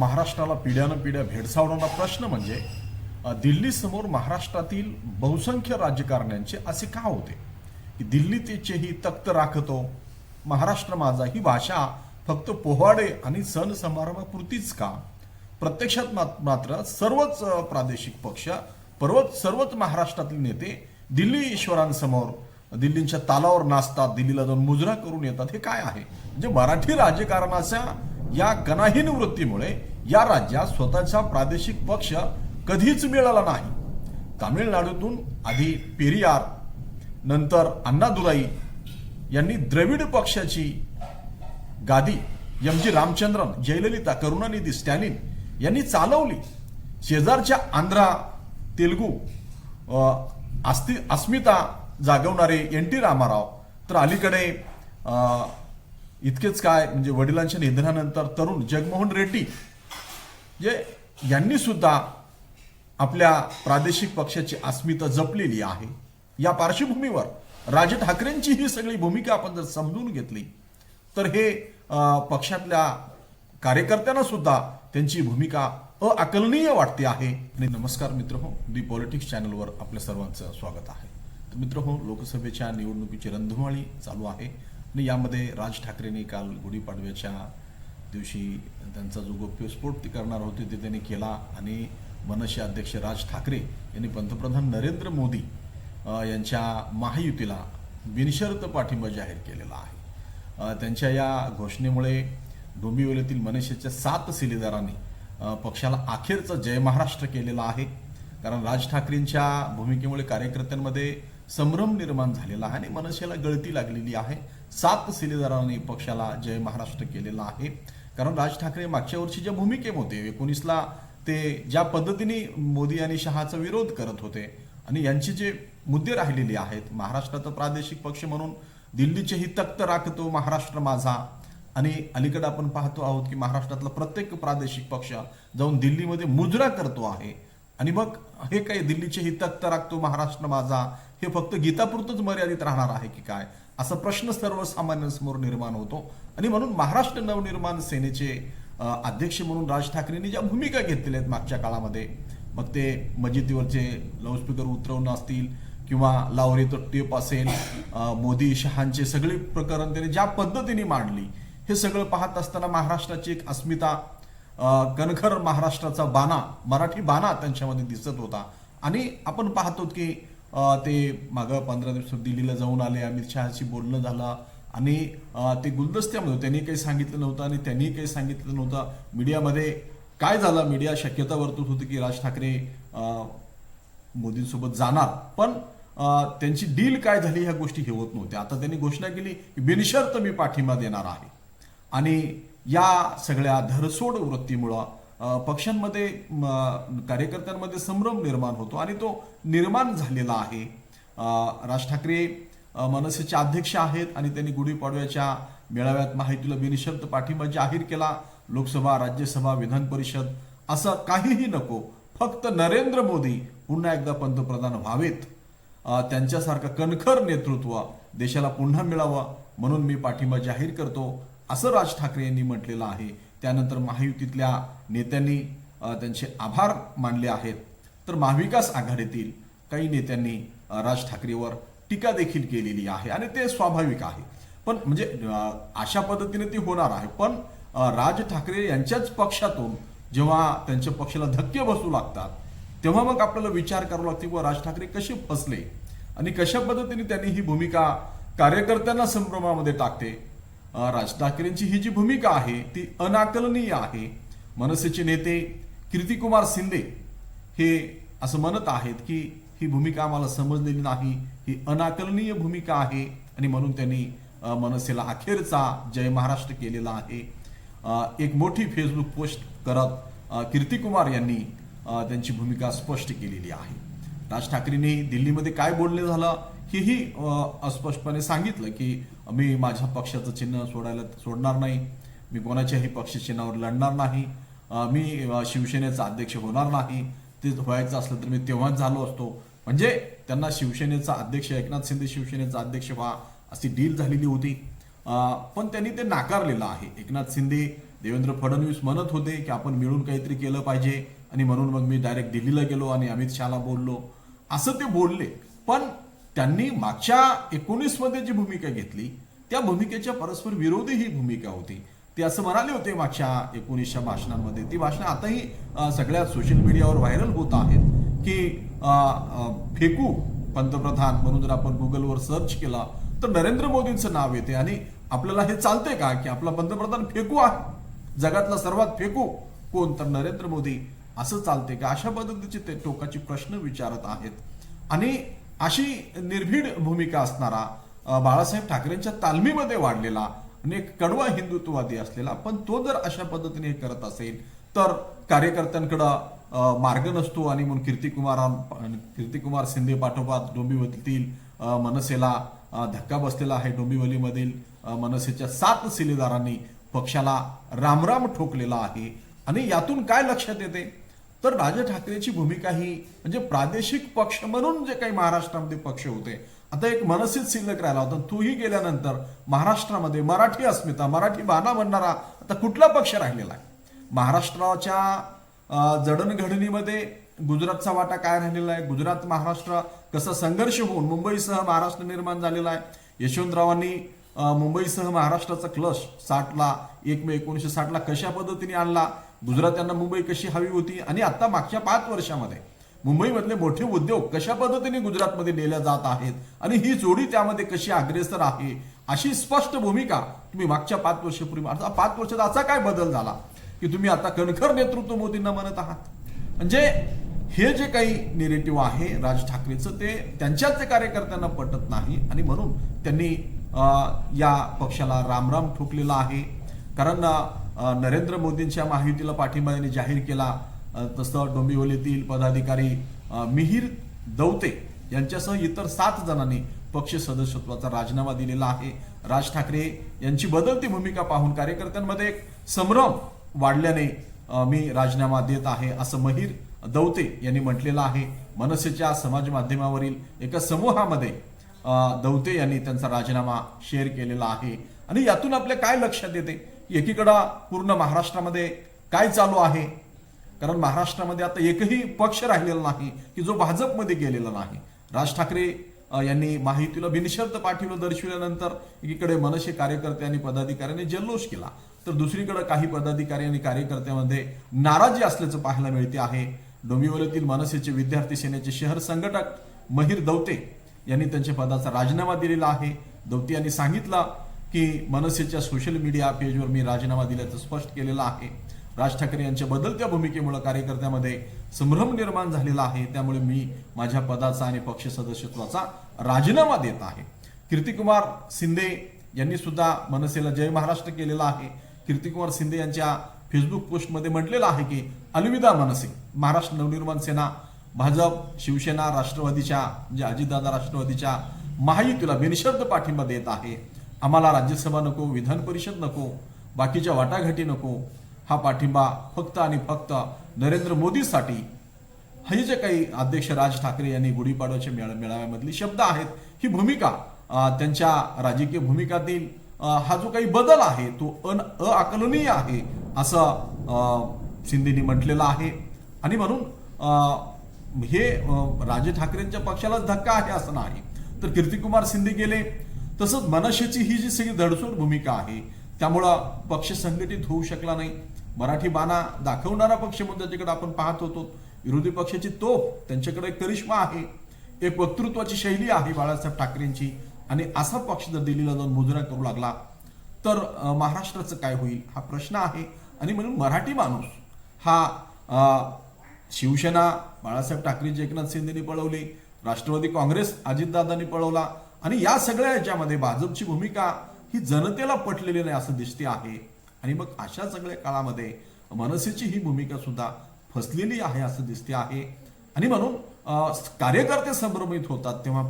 महाराष्ट्राला पिढ्यानं पिढ्या भेडसावणारा प्रश्न म्हणजे दिल्लीसमोर महाराष्ट्रातील बहुसंख्य राजकारण्यांचे असे का होते? की दिल्ली तेचेही तख्त राखतो महाराष्ट्र माझा ही भाषा फक्त पोवाडे आणि सण समारंभापुरतीच का? प्रत्यक्षात मा- मात्र सर्वच प्रादेशिक पक्ष पर्वत सर्वच महाराष्ट्रातील नेते दिल्ली ईश्वरांसमोर दिल्लीच्या तालावर नाचतात दिल्लीला जाऊन मुजरा करून येतात हे काय आहे? म्हणजे मराठी राजकारणाच्या या गणाहीन वृत्तीमुळे या राज्यात स्वतःचा प्रादेशिक पक्ष कधीच मिळाला नाही. तामिळनाडूतून आधी पेरियार नंतर अण्णादुराई यांनी द्रविड पक्षाची गादी एम जी रामचंद्रन जयललिता करुणानिधी स्टॅलिन यांनी चालवली. शेजारच्या आंध्रा तेलगू अस्ति अस्मिता जागवणारे एन टी रामाराव. तर अलीकडे इतकेच काय म्हणजे वडिलांच्या निधनानंतर तरुण जगमोहन रेड्डी जे यांनी सुद्धा आपल्या प्रादेशिक पक्षाची अस्मिता जपलेली आहे. या पार्श्वभूमीवर राज ठाकरेंची ही सगळी भूमिका आपण जर समजून घेतली तर हे पक्षातल्या कार्यकर्त्यांना सुद्धा त्यांची भूमिका अआकलनीय वाटते आहे. आणि नमस्कार मित्र हो दी पॉलिटिक्स चॅनलवर आपल्या सर्वांचं स्वागत आहे. तर मित्र हो लोकसभेच्या निवडणुकीची रंधुमाळी चालू आहे. आणि यामध्ये राज ठाकरेंनी काल गुढीपाडव्याच्या दिवशी त्यांचा जो गौप्यस्फोट ते करणार होते ते त्यांनी केला आणि मनसे अध्यक्ष राज ठाकरे यांनी पंतप्रधान नरेंद्र मोदी यांच्या महायुतीला बिनशर्त पाठिंबा जाहीर केलेला आहे. त्यांच्या या घोषणेमुळे डोंबिवलीतील मनसेच्या सात शिलेदारांनी पक्षाला अखेरचा जय महाराष्ट्र केलेला आहे. कारण राज ठाकरेंच्या भूमिकेमुळे कार्यकर्त्यांमध्ये संभ्रम निर्माण झालेला आहे आणि मनसेला गळती लागलेली आहे. सात शिलेदारांनी पक्षाला जय महाराष्ट्र केलेला आहे. कारण राज ठाकरे मागच्या वर्षीच्या होते एकोणीसला ते ज्या पद्धतीने मोदी आणि शहाचा विरोध करत होते आणि यांचे जे मुद्दे राहिलेले आहेत महाराष्ट्राचा प्रादेशिक पक्ष म्हणून दिल्लीचेही तक्त राखतो महाराष्ट्र माझा आणि अलीकडे आपण पाहतो आहोत की महाराष्ट्रातला प्रत्येक प्रादेशिक पक्ष जाऊन दिल्लीमध्ये मुजरा करतो आहे. आणि मग हे काय दिल्लीचेही तख्त राखतो महाराष्ट्र माझा हे फक्त गीतापुरतच मर्यादित राहणार आहे की काय? असा प्रश्न सर्वसामान्यांसमोर निर्माण होतो. आणि म्हणून महाराष्ट्र नवनिर्माण सेनेचे अध्यक्ष म्हणून राज ठाकरेंनी ज्या भूमिका घेतलेल्या आहेत मागच्या काळामध्ये मग ते मजिदीवरचे लाऊडस्पीकर उतरवणं असतील किंवा लावरी टेप असेल मोदी शहांचे सगळे प्रकरण त्यांनी ज्या पद्धतीने मांडली हे सगळं पाहत असताना महाराष्ट्राची एक अस्मिता कणखर महाराष्ट्राचा बाणा मराठी बाणा त्यांच्यामध्ये दिसत होता. आणि आपण पाहतो की ते मागं पंधरा दिवस दिल्लीला जाऊन आले अमित शहाशी बोलणं झालं. आणि ते गुलदस्त्यामध्ये त्यांनी काही सांगितलं नव्हतं आणि त्यांनी काही सांगितलं नव्हतं. मीडियामध्ये काय झालं? मीडिया शक्यता वर्तवत होती की राज ठाकरे मोदींसोबत जाणार. पण त्यांची डील काय झाली ह्या गोष्टी हे होत नव्हत्या. आता त्यांनी घोषणा केली की बिनशर्त मी पाठिंबा देणार आहे. आणि या सगळ्या धरसोड वृत्तीमुळं पक्षांमध्ये कार्यकर्त्यांमध्ये संभ्रम निर्माण होतो आणि तो निर्माण झालेला आहे. राज ठाकरे मनसेचे अध्यक्ष आहेत आणि त्यांनी गुढीपाडव्याच्या मेळाव्यात माहितीला बिनशब्द पाठिंबा जाहीर केला. लोकसभा राज्यसभा विधान परिषद असं काहीही नको. फक्त नरेंद्र मोदी पुन्हा एकदा पंतप्रधान व्हावेत. त्यांच्यासारखं कणखर नेतृत्व देशाला पुन्हा मिळावं म्हणून मी पाठिंबा जाहीर करतो. असं राज ठाकरे यांनी म्हटलेलं आहे. त्यानंतर महायुतीतल्या नेत्यांनी त्यांचे आभार मानले आहेत. तर महाविकास आघाडीतील काही नेत्यांनी राज ठाकरेवर टीका देखील केलेली आहे आणि ते स्वाभाविक आहे. पण म्हणजे अशा पद्धतीने ती होणार आहे. पण राज ठाकरे यांच्याच पक्षातून जेव्हा त्यांच्या पक्षाला धक्के बसू लागतात तेव्हा मग आपल्याला विचार करावा लागते की राज ठाकरे कसे फसले? आणि कशा पद्धतीने त्यांनी ही भूमिका कार्यकर्त्यांना संभ्रमामध्ये टाकते? राज ठाकरेंची ही जी भूमिका आहे ती अनाकलनीय आहे. मनसेचे नेते कीर्तिकुमार शिंदे हे असं म्हणत आहेत की ही भूमिका आम्हाला समजलेली नाही ही अनाकलनीय भूमिका आहे आणि म्हणून त्यांनी मनसेला अखेरचा जय महाराष्ट्र केलेला आहे. एक मोठी फेसबुक पोस्ट करत कीर्तिकुमार यांनी त्यांची भूमिका स्पष्ट केलेली आहे. राज ठाकरेंनी दिल्लीमध्ये काय बोलणे झालं? हेही अस्पष्टपणे सांगितलं की मी माझ्या पक्षाचं चिन्ह सोडायला सोडणार नाही. मी कोणाच्याही पक्ष चिन्हावर लढणार नाही. मी शिवसेनेचा अध्यक्ष होणार नाही. ते व्हायचं असलं तर मी तेव्हाच झालो असतो. म्हणजे त्यांना शिवसेनेचा अध्यक्ष एकनाथ शिंदे शिवसेनेचा अध्यक्ष व्हा अशी डील झालेली होती. पण त्यांनी ते नाकारलेलं आहे. एकनाथ शिंदे देवेंद्र फडणवीस म्हणत होते की आपण मिळून काहीतरी केलं पाहिजे आणि म्हणून मग मी डायरेक्ट दिल्लीला गेलो आणि अमित शहाला बोललो. असं ते बोलले. पण त्यांनी मागच्या एकोणीसमध्ये जी भूमिका घेतली त्या भूमिकेच्या परस्पर विरोधी ही भूमिका होती. ते असं म्हणाले होते मागच्या एकोणीसच्या भाषणांमध्ये. ती भाषणं आताही सगळ्या सोशल मीडियावर व्हायरल होत आहेत की फेकू पंतप्रधान म्हणून जर आपण गुगलवर सर्च केला तर नरेंद्र मोदींचं नाव येते आणि आपल्याला हे चालतंय का की आपला पंतप्रधान फेकू आहे? जगातला सर्वात फेकू कोण? तर नरेंद्र मोदी. असं चालते का? अशा पद्धतीचे ते टोकाचे प्रश्न विचारत आहेत. आणि अशी निर्भीड भूमिका असणारा बाळासाहेब ठाकरेंच्या तालमीमध्ये वाढलेला आणि एक कडवा हिंदुत्ववादी असलेला पण तो जर अशा पद्धतीने करत असेल तर कार्यकर्त्यांकडं मार्ग नसतो आणि म्हणून कीर्तिकुमार कीर्तिकुमार शिंदे पाठोपाठ डोंबिवलीतील मनसेला धक्का बसलेला आहे डोंबिवलीमधील मनसेच्या सात शिलेदारांनी पक्षाला रामराम ठोकलेला आहे. आणि यातून काय लक्षात येते? तर राज ठाकरेची भूमिका ही म्हणजे प्रादेशिक पक्ष म्हणून जे काही महाराष्ट्रामध्ये पक्ष होते. आता एक मनसित शिल्लक राहिला होता. तोही गेल्यानंतर महाराष्ट्रामध्ये मराठी अस्मिता मराठी बाणा म्हणणारा आता कुठला पक्ष राहिलेला आहे? महाराष्ट्राच्या जडणघडणीमध्ये गुजरातचा वाटा काय राहिलेला आहे? गुजरात महाराष्ट्र कसा संघर्ष होऊन मुंबईसह महाराष्ट्र निर्माण झालेला आहे? यशवंतरावांनी मुंबईसह महाराष्ट्राचा क्लश साठला एक मे एकोणीसशे साठला कशा पद्धतीने आणला? गुजरात्यांना मुंबई कशी हवी होती? आणि आता मागच्या पाच वर्षामध्ये मुंबईमधले मोठे उद्योग कशा पद्धतीने गुजरातमध्ये नेल्या जात आहेत? आणि ही जोडी त्यामध्ये कशी अग्रेसर आहे? अशी स्पष्ट भूमिका तुम्ही मागच्या पाच वर्षपूर्वी आता पाच वर्षात असा काय बदल झाला की तुम्ही आता कणखर नेतृत्व मोदींना म्हणत आहात? म्हणजे हे जे काही निरेटिव्ह आहे राज ठाकरेचं ते त्यांच्याच ते कार्यकर्त्यांना पटत नाही. आणि म्हणून त्यांनी या पक्षाला रामराम ठोकलेला आहे. कारण नरेंद्र मोदींच्या महायुतीला पाठिंबा त्यांनी जाहीर केला. तसं डोंबिवलीतील पदाधिकारी मिहिर मिहीर दौते यांच्यासह इतर सात जणांनी पक्ष सदस्यत्वाचा राजीनामा दिलेला आहे. राज ठाकरे यांची बदलती भूमिका पाहून कार्यकर्त्यांमध्ये एक संभ्रम वाढल्याने मी राजीनामा देत आहे असं महिर दौते यांनी म्हटलेलं आहे. मनसेच्या समाज माध्यमावरील एका समूहामध्ये दौते यांनी त्यांचा राजीनामा शेअर केलेला आहे. आणि यातून आपल्या काय लक्षात येते? एकीकडं पूर्ण महाराष्ट्रामध्ये काय चालू आहे? कारण महाराष्ट्रामध्ये आता एकही पक्ष राहिलेला नाही की जो भाजपमध्ये गेलेला नाही. राज ठाकरे यांनी माहितीला बिनशर्त पाठवलं दर्शविल्यानंतर एकीकडे मनसे कार्यकर्ते आणि पदाधिकाऱ्यांनी जल्लोष केला. तर दुसरीकडे काही पदाधिकारी आणि कार्यकर्त्यामध्ये नाराजी असल्याचं पाहायला मिळते आहे. डोंबिवलीतील मनसेचे विद्यार्थी सेनेचे शहर संघटक महिर दौते यांनी त्यांच्या पदाचा राजीनामा दिलेला आहे. दौते यांनी सांगितलं की मनसेच्या सोशल मीडिया पेजवर मी राजीनामा दिल्याचं स्पष्ट केलेलं आहे. राज ठाकरे यांच्या बदलत्या भूमिकेमुळे कार्यकर्त्यामध्ये संभ्रम निर्माण झालेला आहे. त्यामुळे मी माझ्या पदाचा आणि पक्ष सदस्यत्वाचा राजीनामा देत आहे. कीर्तिकुमार शिंदे यांनी सुद्धा मनसेला जय महाराष्ट्र केलेला आहे. कीर्तिकुमार शिंदे यांच्या फेसबुक पोस्टमध्ये म्हटलेलं आहे की अलविदा मनसे महाराष्ट्र नवनिर्माण सेना भाजप शिवसेना राष्ट्रवादीच्या म्हणजे अजितदादा राष्ट्रवादीच्या महायुतीला बिनशब्द पाठिंबा देत आहे. आम्हाला राज्यसभा नको विधान परिषद नको बाकीच्या वाटाघाटी नको. हा पाठिंबा फक्त आणि फक्त नरेंद्र मोदीसाठी. हे जे काही अध्यक्ष राज ठाकरे यांनी गुढीपाडव्याच्या मेळा मेळाव्यामधली शब्द आहेत ही भूमिका त्यांच्या राजकीय भूमिकातील हा जो काही बदल आहे तो अन अआकलनीय आहे असं अं, शिंदेनी म्हटलेलं आहे. आणि म्हणून हे राज ठाकरेंच्या पक्षालाच धक्का आहे असं नाही. तर कीर्तिकुमार शिंदे गेले तसंच मनसेची ही जी सगळी धडसोड भूमिका आहे त्यामुळं पक्ष संघटित होऊ शकला नाही. मराठी बाणा दाखवणारा पक्ष म्हणून त्याच्याकडे आपण पाहत होतो विरोधी पक्षाची तोफ त्यांच्याकडे एक करिश्मा आहे. एक वक्तृत्वाची शैली आहे बाळासाहेब ठाकरेंची. आणि असा पक्ष जर दिल्लीला जाऊन मुजरा करू लागला तर महाराष्ट्राचं काय होईल? हा प्रश्न आहे. आणि म्हणून मराठी माणूस हा शिवसेना बाळासाहेब ठाकरेंची एकनाथ शिंदेनी पळवली राष्ट्रवादी काँग्रेस अजितदादांनी पळवला आणि या सगळ्या याच्यामध्ये भाजपची भूमिका ही जनतेला पटलेली नाही असं दिसते आहे. आणि मग अशा सगळ्या काळामध्ये मनसेची ही भूमिका सुद्धा फसलेली आहे असं दिसते आहे. आणि म्हणून अं, कार्यकर्ते संभ्रमित होतात तेव्हा